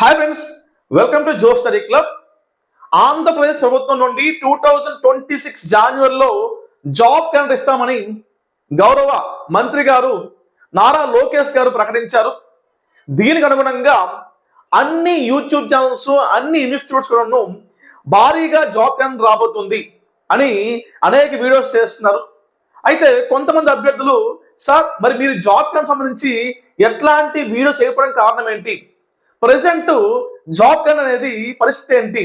Hi friends welcome to Jo study club Andhra Pradesh ప్రభుత్వం నుండి two thousand twenty six జనవరిలో job calendar ఇస్తామని గౌరవ మంత్రి గారు నారా లోకేష్ గారు ప్రకటించారు. దీనికి అనుగుణంగా అన్ని యూట్యూబ్ ఛానల్స్ అన్ని ఇన్స్టిట్యూట్స్ కూడాను భారీగా జాబ్ క్యాలెండర్ రాబోతుంది అని అనేక వీడియోస్ చేస్తున్నారు. అయితే కొంతమంది అభ్యర్థులు సార్ మరి మీరు జాబ్ క్యాలెండర్ సంబంధించి ఎట్లాంటి వీడియో చేయకపోవడానికి కారణం ఏంటి? ప్రజెంట్ జాబ్ క్యాలెండర్ అనేది పరిస్థితి ఏంటి?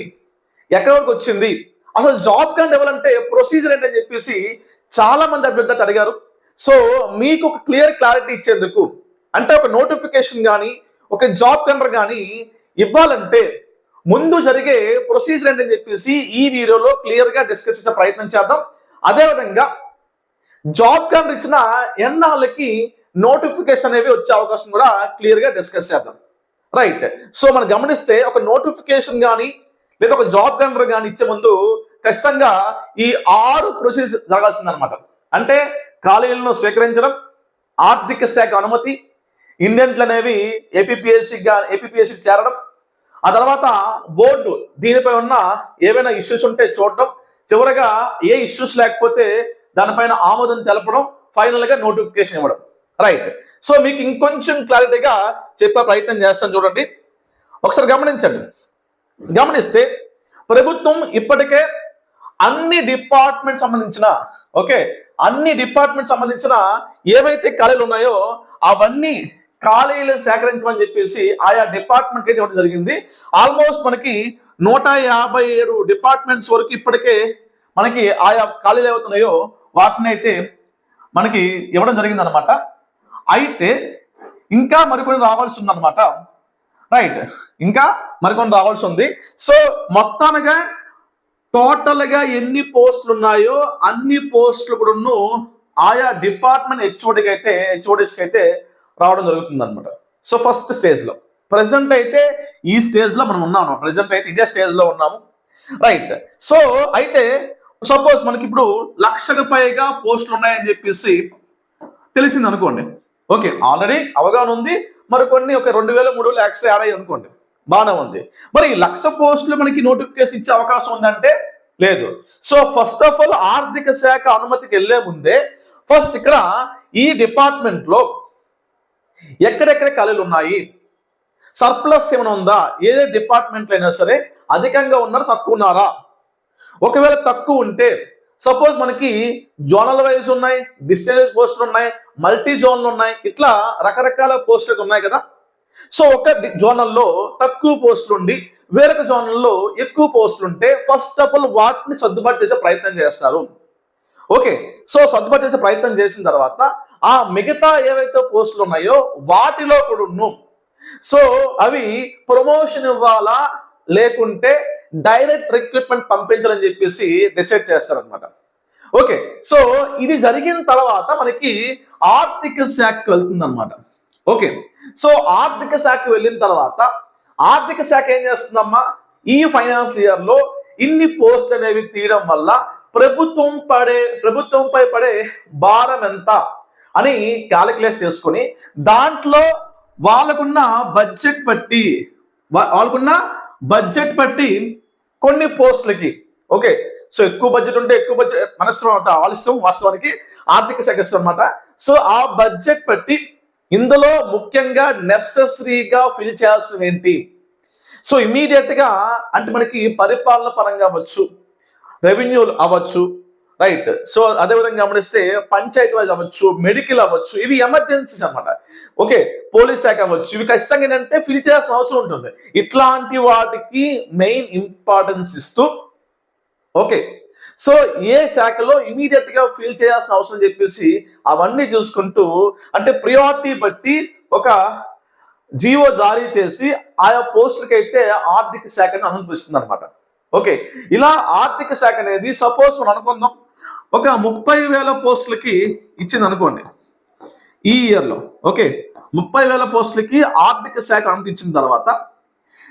ఎక్కడి వరకు వచ్చింది? అసలు జాబ్ క్యాలెండర్ ఇవ్వాలంటే ప్రొసీజర్ ఏంటని చెప్పేసి చాలా మంది అభ్యర్థులు అడిగారు. సో మీకు ఒక క్లియర్ క్లారిటీ ఇచ్చేందుకు అంటే ఒక నోటిఫికేషన్ కానీ ఒక జాబ్ కండర్ కానీ ఇవ్వాలంటే ముందు జరిగే ప్రొసీజర్ ఏంటని చెప్పేసి ఈ వీడియోలో క్లియర్గా డిస్కస్ చేసే ప్రయత్నం చేద్దాం. అదేవిధంగా జాబ్ కండర్ ఇచ్చిన ఎన్నాళ్ళకి నోటిఫికేషన్ అనేవి వచ్చే అవకాశం కూడా క్లియర్గా డిస్కస్ చేద్దాం. రైట్ సో మనం గమనిస్తే ఒక నోటిఫికేషన్ కానీ లేదా ఒక జాబ్ టెండర్ కానీ ఇచ్చే ముందు ఖచ్చితంగా ఈ ఆరు ప్రొసీజర్స్ జరగాల్సిందనమాట అంటే ఖాళీలను స్వీకరించడం ఆర్థిక శాఖ అనుమతి ఇండియన్లు అనేవి ఏపీఎస్సి ఏపీఎస్సికి చేరడం ఆ తర్వాత బోర్డు దీనిపై ఉన్న ఏవైనా ఇష్యూస్ ఉంటే చూడడం చివరగా ఏ ఇష్యూస్ లేకపోతే దానిపైన ఆమోదం తెలపడం ఫైనల్గా నోటిఫికేషన్ ఇవ్వడం. రైట్ సో మీకు ఇంకొంచెం క్లారిటీగా చెప్పే ప్రయత్నం చేస్తాను చూడండి. ఒకసారి గమనించండి. గమనిస్తే ప్రభుత్వం ఇప్పటికే అన్ని డిపార్ట్మెంట్ సంబంధించిన ఓకే అన్ని డిపార్ట్మెంట్ సంబంధించిన ఏవైతే ఖాళీలు ఉన్నాయో అవన్నీ ఖాళీలు సేకరించమని చెప్పేసి ఆయా డిపార్ట్మెంట్ అయితే ఇవ్వడం జరిగింది. ఆల్మోస్ట్ మనకి నూట యాభై ఏడు డిపార్ట్మెంట్స్ వరకు ఇప్పటికే మనకి ఆయా ఖాళీలు ఏవైతున్నాయో వాటిని అయితే మనకి ఇవ్వడం జరిగింది అనమాట అయితే ఇంకా మరికొన్ని రావాల్సి ఉందన్నమాట. రైట్ ఇంకా మరికొన్ని రావాల్సి ఉంది. సో మొత్తానగా టోటల్గా ఎన్ని పోస్టులు ఉన్నాయో అన్ని పోస్టులు కూడా ఆయా డిపార్ట్మెంట్ హెచ్ఓడికి అయితే హెచ్ఓడిస్కి అయితే రావడం జరుగుతుంది అనమాట సో ఫస్ట్ స్టేజ్లో ప్రజెంట్ అయితే ఈ స్టేజ్లో మనం ఉన్నాము ప్రజెంట్ అయితే ఇదే స్టేజ్లో ఉన్నాము. రైట్ సో అయితే సపోజ్ మనకి ఇప్పుడు లక్షకు పైగా పోస్టులు ఉన్నాయని చెప్పేసి తెలిసింది అనుకోండి ఓకే ఆల్రెడీ అవగాహన ఉంది. మరి కొన్ని ఒక రెండు వేల మూడు వేలు ఎక్స్ట్రా యాడ్ అయ్యి అనుకోండి. బాగానే ఉంది. మరి ఈ లక్ష పోస్టులు మనకి నోటిఫికేషన్ ఇచ్చే అవకాశం ఉందంటే లేదు. సో ఫస్ట్ ఆఫ్ ఆల్ ఆర్థిక శాఖ అనుమతికి వెళ్ళే ముందే ఫస్ట్ ఇక్కడ ఈ డిపార్ట్మెంట్లో ఎక్కడెక్కడ ఖాళీలు ఉన్నాయి? సర్ప్లస్ ఏమైనా ఉందా? ఏ డిపార్ట్మెంట్లో అయినా సరే అధికంగా ఉన్నారా తక్కువ ఉన్నారా? ఒకవేళ తక్కువ ఉంటే సపోజ్ మనకి జోనల్ వైజ్ ఉన్నాయి డిస్టెన్స్ పోస్టులు ఉన్నాయి మల్టీ జోన్లు ఉన్నాయి ఇట్లా రకరకాల పోస్టులు ఉన్నాయి కదా. సో ఒక జోనల్లో తక్కువ పోస్టులు ఉండి వేరొక జోనల్లో ఎక్కువ పోస్టులు ఉంటే ఫస్ట్ ఆఫ్ ఆల్ వాటిని సర్దుబాటు చేసే ప్రయత్నం చేస్తారు. ఓకే సో సర్దుబాటు చేసే ప్రయత్నం చేసిన తర్వాత ఆ మిగతా ఏవైతే పోస్టులు ఉన్నాయో వాటిలో కూడా సో అవి ప్రమోషన్ ఇవ్వాలా లేకుంటే డైరెక్ట్ రిక్రూట్మెంట్ పంపించాలని చెప్పేసి డిసైడ్ చేస్తారనమాట ఓకే సో ఇది జరిగిన తర్వాత మనకి ఆర్థిక శాఖ వెళ్తుందన్నమాట. ఓకే సో ఆర్థిక శాఖ వెళ్ళిన తర్వాత ఆర్థిక శాఖ ఏం చేస్తుందమ్మా? ఈ ఫైనాన్స్ ఇయర్లో ఇన్ని పోస్ట్ అనేవి తీయడం వల్ల ప్రభుత్వం పడే ప్రభుత్వంపై పడే భారం ఎంత అని క్యాలిక్యులేట్ చేసుకుని దాంట్లో వాళ్ళకున్న బడ్జెట్ బట్టి వాళ్ళకున్న బడ్జెట్ బట్టి కొన్ని పోస్టులకి. ఓకే సో ఎక్కువ బడ్జెట్ ఉంటే ఎక్కువ బడ్జెట్ మన ఇష్టం అనమాట వాళ్ళ ఇష్టం వాస్తవానికి ఆర్థిక శాఖ ఇష్టం అనమాట సో ఆ బడ్జెట్ బట్టి ఇందులో ముఖ్యంగా నెససరీగా ఫిల్ చేయాల్సినవి ఏంటి? సో ఇమీడియట్గా అంటే మనకి పరిపాలన పరంగా అవ్వచ్చు రెవెన్యూ అవ్వచ్చు రైట్ సో అదే విధంగా గమనిస్తే పంచాయతీ వైజ్ అవ్వచ్చు మెడికల్ అవ్వచ్చు ఇవి ఎమర్జెన్సీస్ అనమాట ఓకే పోలీస్ శాఖ అవ్వచ్చు. ఇవి ఖచ్చితంగా ఏంటంటే ఫిల్ చేయాల్సిన అవసరం ఉంటుంది. ఇట్లాంటి వాటికి మెయిన్ ఇంపార్టెన్స్ ఇస్తూ ఓకే సో ఏ శాఖలో ఇమీడియట్గా ఫిల్ చేయాల్సిన అవసరం చెప్పేసి అవన్నీ చూసుకుంటూ అంటే ప్రియారిటీ బట్టి ఒక జీవో జారీ చేసి ఆయా పోస్టులకైతే అయితే ఆర్థిక శాఖను అనుమతిస్తుంది అనమాట ఓకే ఇలా ఆర్థిక శాఖ అనేది సపోజ్ మనం అనుకుందాం ఒక ముప్పై వేల పోస్టులకి ఇచ్చింది అనుకోండి ఈ ఇయర్లో ఓకే ముప్పై వేల పోస్టులకి ఆర్థిక శాఖ అనుమతించిన తర్వాత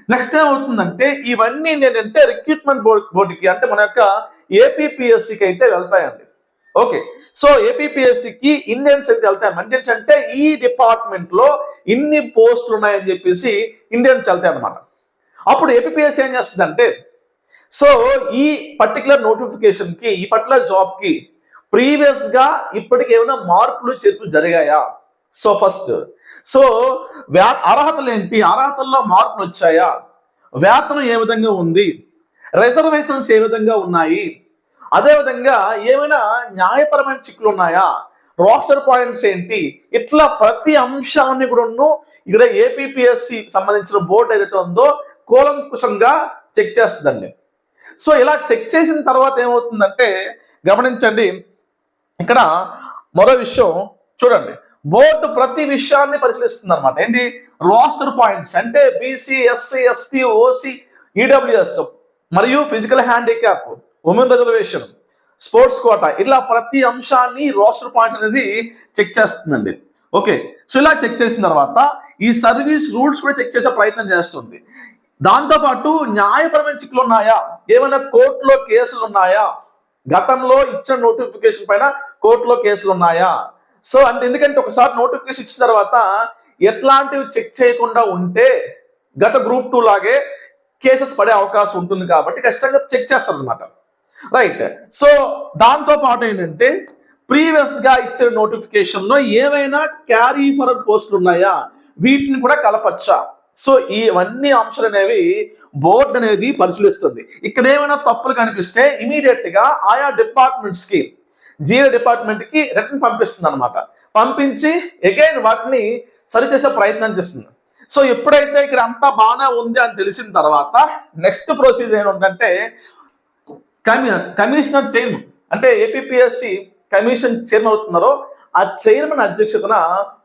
నెక్స్ట్ ఏమవుతుందంటే ఇవన్నీ ఏంటంటే రిక్రూట్మెంట్ బోర్డు బోర్డుకి అంటే మన యొక్క ఏపీపీఎస్సికి అయితే వెళ్తాయండి. ఓకే సో ఏపీపీఎస్సికి ఇండియన్స్ అయితే వెళ్తాయి ఇండియన్స్ అంటే ఈ డిపార్ట్మెంట్లో ఇన్ని పోస్టులు ఉన్నాయని చెప్పేసి ఇండియన్స్ వెళ్తాయి అనమాట అప్పుడు ఏపీపీఎస్సి ఏం చేస్తుందంటే సో ఈ పర్టికులర్ నోటిఫికేషన్కి ఈ పర్టికులర్ జాబ్కి ప్రీవియస్గా ఇప్పటికి ఏమైనా మార్పులు చేర్పులు జరిగాయా? సో ఫస్ట్ సో వ్యా అర్హతలు ఏంటి? అర్హతల్లో మార్పులు వచ్చాయా? వేతనం ఏ విధంగా ఉంది? రిజర్వేషన్స్ ఏ విధంగా ఉన్నాయి? అదేవిధంగా ఏమైనా న్యాయపరమైన చిక్కులు ఉన్నాయా? రోస్టర్ పాయింట్స్ ఏంటి? ఇట్లా ప్రతి అంశాన్ని కూడా ఇక్కడ ఏపీఎస్సి సంబంధించిన బోర్డు ఏదైతే ఉందో కూలంకుషంగా చెక్ చేస్తుందండి. సో ఇలా చెక్ చేసిన తర్వాత ఏమవుతుందంటే గమనించండి ఇక్కడ మరో విషయం చూడండి. బోర్డు ప్రతి విషయాన్ని పరిశీలిస్తుంది అనమాట ఏంటి? రోస్టర్ పాయింట్స్ అంటే BC SC ST OC EWS మరియు physical handicap women reservation sports quota ఇలా ప్రతి అంశాన్ని రోస్టర్ పాయింట్ అనేది చెక్ చేస్తుందండి. ఓకే. సో ఇలా చెక్ చేసిన తర్వాత ఈ సర్వీస్ రూల్స్ కూడా చెక్ చేసే ప్రయత్నం చేస్తుంది. దాంతోపాటు న్యాయపరమైన చిక్కులు ఉన్నాయా? ఏమైనా కోర్టులో కేసులు ఉన్నాయా? గతంలో ఇచ్చిన నోటిఫికేషన్ పైన కోర్టులో కేసులు ఉన్నాయా? సో అంటే ఎందుకంటే ఒకసారి నోటిఫికేషన్ ఇచ్చిన తర్వాత ఎట్లాంటివి చెక్ చేయకుండా ఉంటే గత గ్రూప్ టూ లాగే కేసెస్ పడే అవకాశం ఉంటుంది కాబట్టి ఖచ్చితంగా చెక్ చేస్తారు అనమాట రైట్. సో దాంతో పాటు ఏంటంటే ప్రీవియస్గా ఇచ్చిన నోటిఫికేషన్లో ఏవైనా క్యారీ ఫర్ పోస్టులు ఉన్నాయా? వీటిని కూడా కలపచ్చా? సో ఇవన్నీ అంశాలు అనేవి బోర్డు అనేది పరిశీలిస్తుంది. ఇక్కడ ఏమైనా తప్పులు కనిపిస్తే ఇమీడియట్గా ఆయా డిపార్ట్మెంట్స్కి జీరో డిపార్ట్మెంట్కి రిటర్న్ పంపిస్తుంది అనమాట పంపించి అగైన్ వాటిని సరిచేసే ప్రయత్నం చేస్తుంది. సో ఎప్పుడైతే ఇక్కడ అంతా బాగానే ఉంది అని తెలిసిన తర్వాత నెక్స్ట్ ప్రొసీజర్ ఏంటంటే కమి కమిషనర్ చైర్మన్ అంటే ఏపీఎస్సి కమిషన్ చైర్మన్ అవుతున్నారో ఆ చైర్మన్ అధ్యక్షతన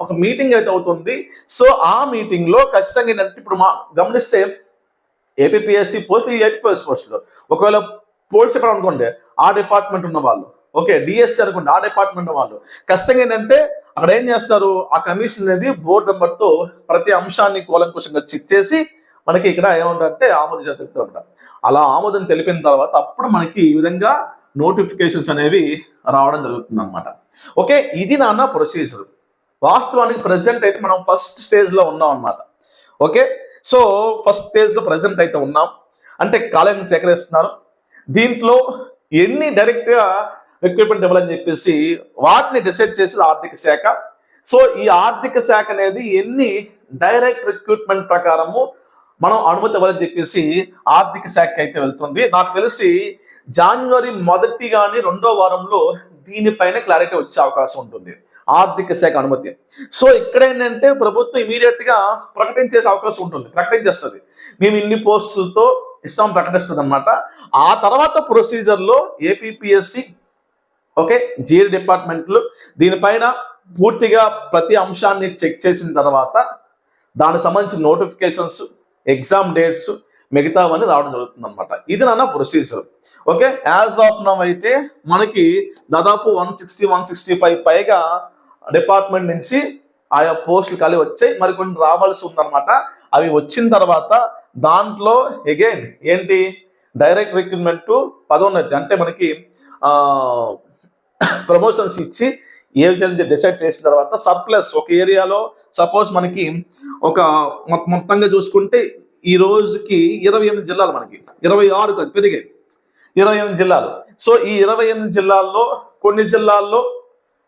ఒక మీటింగ్ అయితే అవుతుంది. సో ఆ మీటింగ్లో ఖచ్చితంగా ఏంటంటే ఇప్పుడు మా గమనిస్తే ఏపీఎస్సి పోస్ట్ ఏపీఎస్ పోస్టులు. ఒకవేళ పోస్ట్ చెప్పడం అనుకోండి ఆ డిపార్ట్మెంట్ ఉన్న వాళ్ళు. ఓకే డిఎస్సి అనుకోండి ఆ డిపార్ట్మెంట్ వాళ్ళు. ఖచ్చితంగా ఏంటంటే అక్కడ ఏం చేస్తారు? ఆ కమిషన్ అనేది బోర్డు నెంబర్తో ప్రతి అంశాన్ని కూలంకుషంగా చెక్ చేసి మనకి ఇక్కడ ఏమంటారంటే ఆమోదం తెలుపుతూ అలా ఆమోదం తెలిపిన తర్వాత అప్పుడు మనకి ఈ విధంగా నోటిఫికేషన్స్ అనేవి రావడం జరుగుతుంది అనమాట ఓకే ఇది నాన్న ప్రొసీజర్ వాస్తవానికి ప్రజెంట్ అయితే మనం ఫస్ట్ స్టేజ్లో ఉన్నాం అనమాట ఓకే సో ఫస్ట్ స్టేజ్లో ప్రజెంట్ అయితే ఉన్నాం. అంటే కాలేజీని సేకరిస్తున్నారు దీంట్లో ఎన్ని డైరెక్ట్గా ఎక్విప్మెంట్ ఇవ్వాలని చెప్పేసి వాటిని డిసైడ్ చేసేది ఆర్థిక శాఖ. సో ఈ ఆర్థిక శాఖ అనేది ఎన్ని డైరెక్ట్ రిక్రూట్మెంట్ ప్రకారము మనం అనుమతి ఇవ్వాలని చెప్పేసి ఆర్థిక శాఖ అయితే వెళ్తుంది. నాకు తెలిసి జనవరి మొదటి కానీ రెండో వారంలో దీనిపైన క్లారిటీ వచ్చే అవకాశం ఉంటుంది. ఆర్థిక శాఖ అనుమతి. సో ఇక్కడ ఏంటంటే ప్రభుత్వం ఇమీడియట్గా ప్రకటించే అవకాశం ఉంటుంది. ప్రకటించేస్తుంది. మేము ఇన్ని పోస్టులతో ఇస్తాం ప్రకటిస్తుంది అనమాట ఆ తర్వాత ప్రొసీజర్లో ఏపీఎస్సి ఓకే జీఏ డిపార్ట్మెంట్లు దీనిపైన పూర్తిగా ప్రతి అంశాన్ని చెక్ చేసిన తర్వాత దానికి సంబంధించిన నోటిఫికేషన్స్ ఎగ్జామ్ డేట్స్ మిగతావన్నీ రావడం జరుగుతుంది అనమాట ఇది నాన్న procedure okay? As of now అయితే మనకి దాదాపు one sixty one sixty five పైగా డిపార్ట్మెంట్ నుంచి ఆయా పోస్టులు కలిగి వచ్చాయి. మరి కొన్ని రావాల్సి ఉందన్నమాట. అవి వచ్చిన తర్వాత దాంట్లో అగైన్ ఏంటి? డైరెక్ట్ రిక్రూట్మెంట్ పదోన్నతి. అంటే మనకి ప్రమోషన్స్ ఇచ్చి ఏ విషయం డిసైడ్ చేసిన తర్వాత సర్ప్లస్ ఒక ఏరియాలో సపోజ్ మనకి ఒక మొత్తంగా చూసుకుంటే ఈ రోజుకి ఇరవై ఎనిమిది జిల్లాలు మనకి. ఇరవై ఆరు కాదు పెరిగాయి. ఇరవై ఎనిమిది జిల్లాలు. సో ఈ ఇరవై ఎనిమిది జిల్లాల్లో కొన్ని జిల్లాల్లో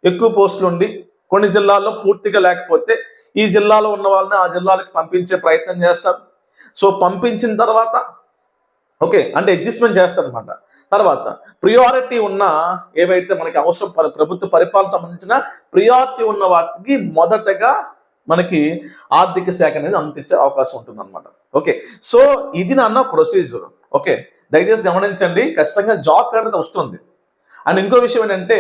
ఎక్కువ పోస్టులు ఉండి కొన్ని జిల్లాల్లో పూర్తిగా లేకపోతే ఈ జిల్లాలో ఉన్న వాళ్ళని ఆ జిల్లాలకు పంపించే ప్రయత్నం చేస్తారు. సో పంపించిన తర్వాత ఓకే అంటే అడ్జస్ట్మెంట్ చేస్తారనమాట తర్వాత ప్రియారిటీ ఉన్న ఏవైతే మనకి అవసరం ప్రభుత్వ పరిపాలన సంబంధించిన ప్రియారిటీ ఉన్న వాటికి మొదటగా మనకి ఆర్థిక శాఖ అనేది అందించే అవకాశం ఉంటుంది అనమాట ఓకే. సో ఇది నాన్న ప్రొసీజర్ ఓకే. దయచేసి గమనించండి. ఖచ్చితంగా జాబ్ అనేది వస్తుంది. అండ్ ఇంకో విషయం ఏంటంటే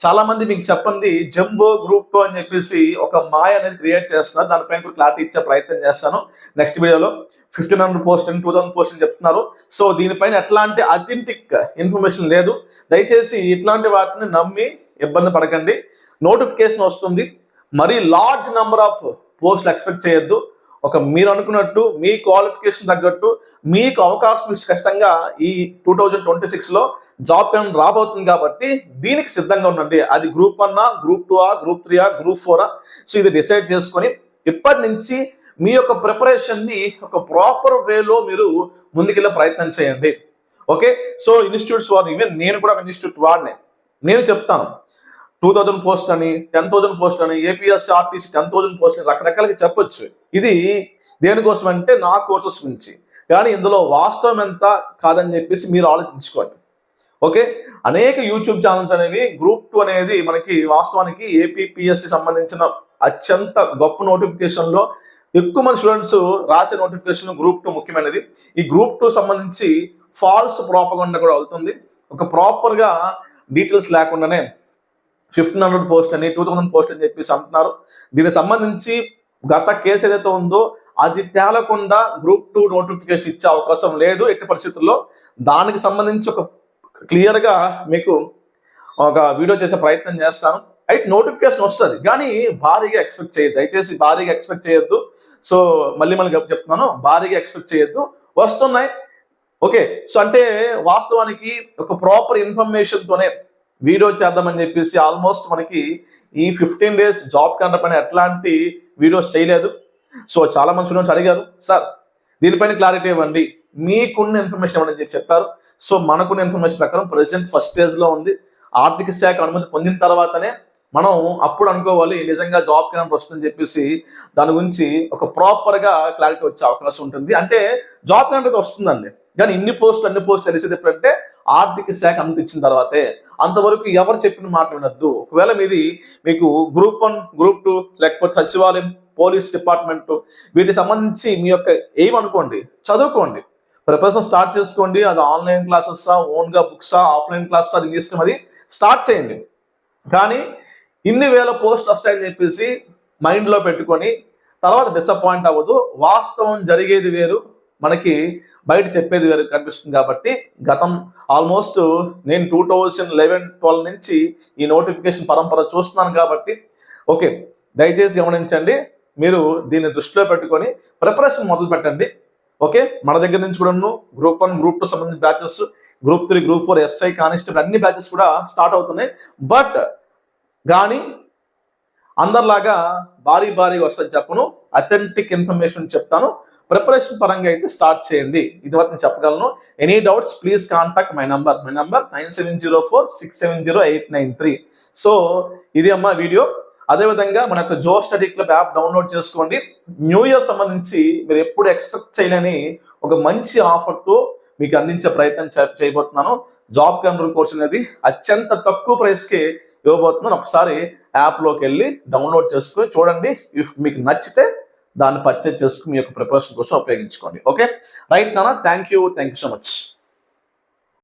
చాలా మంది మీకు చెప్పండి జంబో గ్రూప్ టూ అని చెప్పేసి ఒక మాయ అనేది క్రియేట్ చేస్తున్నారు. దానిపైన కూడా క్లారిటీ ఇచ్చే ప్రయత్నం చేస్తాను. నెక్స్ట్ వీడియోలో fifteen hundred post two thousand post అని చెప్తున్నారు. సో దీనిపైన ఎట్లాంటి అథెంటిక్ ఇన్ఫర్మేషన్ లేదు. దయచేసి ఇట్లాంటి వాటిని నమ్మి ఇబ్బంది పడకండి. నోటిఫికేషన్ వస్తుంది. మరి లార్జ్ నెంబర్ ఆఫ్ పోస్టులు ఎక్స్పెక్ట్ చేయొద్దు. ఒక మీరు అనుకున్నట్టు మీ క్వాలిఫికేషన్ తగ్గట్టు మీకు అవకాశం ఇచ్చి ఖచ్చితంగా ఈ టూ థౌజండ్ ట్వంటీ సిక్స్లో జాబ్ పేమెంట్ రాబోతుంది కాబట్టి దీనికి సిద్ధంగా ఉండండి. అది గ్రూప్ వన్నా గ్రూప్ టూ ఆ గ్రూప్ త్రీ ఆ గ్రూప్ ఫోర్ ఆ. సో ఇది డిసైడ్ చేసుకొని ఇప్పటి నుంచి మీ యొక్క ప్రిపరేషన్ని ఒక ప్రాపర్ వేలో మీరు ముందుకెళ్ళే ప్రయత్నం చేయండి. ఓకే సో ఇన్స్టిట్యూట్స్ వారు ఈవెన్ నేను కూడా ఇన్స్టిట్యూట్ వాడినే. నేను చెప్తాను. టూ థౌజండ్ పోస్ట్ అని టెన్ థౌజండ్ పోస్ట్ అని APSC RTC ten thousand post అని రకరకాలుగా చెప్పొచ్చు. ఇది దేనికోసం అంటే నా కోర్సెస్ గురించి కానీ ఇందులో వాస్తవం ఎంత కాదని చెప్పేసి మీరు ఆలోచించుకోండి. ఓకే? అనేక యూట్యూబ్ ఛానల్స్ అనేవి గ్రూప్ టూ అనేది మనకి వాస్తవానికి ఏపీపీఎస్సి సంబంధించిన అత్యంత గొప్ప నోటిఫికేషన్లో ఎక్కువ మంది స్టూడెంట్స్ రాసే నోటిఫికేషన్ గ్రూప్ టూ ముఖ్యమైనది. ఈ గ్రూప్ టూ సంబంధించి ఫాల్స్ ప్రాపగండా కూడా అవుతుంది ఒక ప్రాపర్గా డీటెయిల్స్ లేకుండానే ఫిఫ్టీన్ హండ్రెడ్ పోస్ట్ అని టూ థౌసండ్ పోస్ట్ అని చెప్పేసి అంటున్నారు. దీనికి సంబంధించి గత కేసు ఏదైతే ఉందో అది తేలకుండా గ్రూప్ టూ నోటిఫికేషన్ ఇచ్చే అవకాశం లేదు ఎట్టి పరిస్థితుల్లో. దానికి సంబంధించి ఒక క్లియర్గా మీకు ఒక వీడియో చేసే ప్రయత్నం చేస్తాను. అయితే నోటిఫికేషన్ వస్తుంది కానీ భారీగా ఎక్స్పెక్ట్ చేయొద్దు. దయచేసి భారీగా ఎక్స్పెక్ట్ చేయొద్దు. సో మళ్ళీ మళ్ళీ చెప్తున్నాను భారీగా ఎక్స్పెక్ట్ చేయొద్దు. వస్తున్నాయి. ఓకే సో అంటే వాస్తవానికి ఒక ప్రాపర్ ఇన్ఫర్మేషన్తోనే వీడియో చేద్దామని చెప్పేసి ఆల్మోస్ట్ మనకి ఈ ఫిఫ్టీన్ డేస్ జాబ్ కండప్ పైన ఎట్లాంటి వీడియోస్ చేయలేదు. సో చాలా మంది స్టూడెంట్స్ అడిగారు సార్ దీనిపైన క్లారిటీ ఇవ్వండి. మీకున్న ఇన్ఫర్మేషన్ ఇవ్వండి అని చెప్పి చెప్పారు? సో మనకున్న ఇన్ఫర్మేషన్ ప్రకారం ప్రజెంట్ ఫస్ట్ స్టేజ్లో ఉంది. ఆర్థిక శాఖ అనుమతి పొందిన తర్వాతనే మనం అప్పుడు అనుకోవాలి నిజంగా జాబ్ క్యాంప్ వస్తుందని చెప్పేసి దాని గురించి ఒక ప్రాపర్గా క్లారిటీ వచ్చే అవకాశం ఉంటుంది. అంటే జాబ్ కింద వస్తుందండి. కానీ ఇన్ని పోస్టులు అన్ని పోస్టులు తెలిసేది ఎప్పుడంటే ఆర్థిక శాఖ అంత ఇచ్చిన తర్వాతే అంతవరకు ఎవరు చెప్పిన మాట వినొద్దు. ఒకవేళ మీది మీకు గ్రూప్ వన్ గ్రూప్ టూ లేకపోతే సచివాలయం పోలీస్ డిపార్ట్మెంట్ వీటికి సంబంధించి మీ యొక్క ఎయిమ్ అనుకోండి చదువుకోండి. ప్రిపరేషన్ స్టార్ట్ చేసుకోండి అది ఆన్లైన్ క్లాసెసా ఓన్గా బుక్సా ఆఫ్లైన్ క్లాసెస్ అది మీ ఇష్టం అది స్టార్ట్ చేయండి. కానీ ఇన్ని వేల పోస్టులు వస్తాయని చెప్పేసి మైండ్లో పెట్టుకొని తర్వాత డిసప్పాయింట్ అవ్వదు. వాస్తవం జరిగేది వేరు. మనకి బయట చెప్పేది వేరు కనిపిస్తుంది కాబట్టి గతం ఆల్మోస్ట్ నేను టూ థౌజండ్ లెవెన్ ట్వెల్వ్ నుంచి ఈ నోటిఫికేషన్ పరంపర చూస్తున్నాను కాబట్టి ఓకే దయచేసి గమనించండి. మీరు దీన్ని దృష్టిలో పెట్టుకొని ప్రిపరేషన్ మొదలు పెట్టండి. ఓకే మన దగ్గర నుంచి కూడా గ్రూప్ వన్ గ్రూప్ టూ సంబంధించిన batches group three group four SI constable అన్ని బ్యాచెస్ కూడా స్టార్ట్ అవుతున్నాయి. బట్ కానీ అందరిలాగా భారీ భారీగా వస్తుంది చెప్పను. అథెంటిక్ ఇన్ఫర్మేషన్ చెప్తాను. ప్రిపరేషన్ పరంగా అయితే స్టార్ట్ చేయండి. ఇది వరకు నేను చెప్పగలను. Any doubts please contact my number. My number nine seven zero four six seven zero eight nine three. So ఇది అమ్మా వీడియో. అదేవిధంగా మన యొక్క Jo study club app download చేసుకోండి. న్యూ ఇయర్ సంబంధించి మీరు ఎప్పుడు ఎక్స్పెక్ట్ చేయలేని ఒక మంచి ఆఫర్తో మీకు అందించే ప్రయత్నం చేయబోతున్నాను. జాబ్ కన్వర్ కోర్స్ అనేది అత్యంత తక్కువ ప్రైస్కి ఇవ్వబోతున్నాను. ఒకసారి యాప్లోకి వెళ్ళి డౌన్లోడ్ చేసుకుని చూడండి. ఇఫ్ మీకు నచ్చితే దాన్ని పర్చేజ్ చేసుకుని మీ యొక్క ప్రిపరేషన్ కోసం ఉపయోగించుకోండి. ఓకే రైట్ నానా thank you thank you so much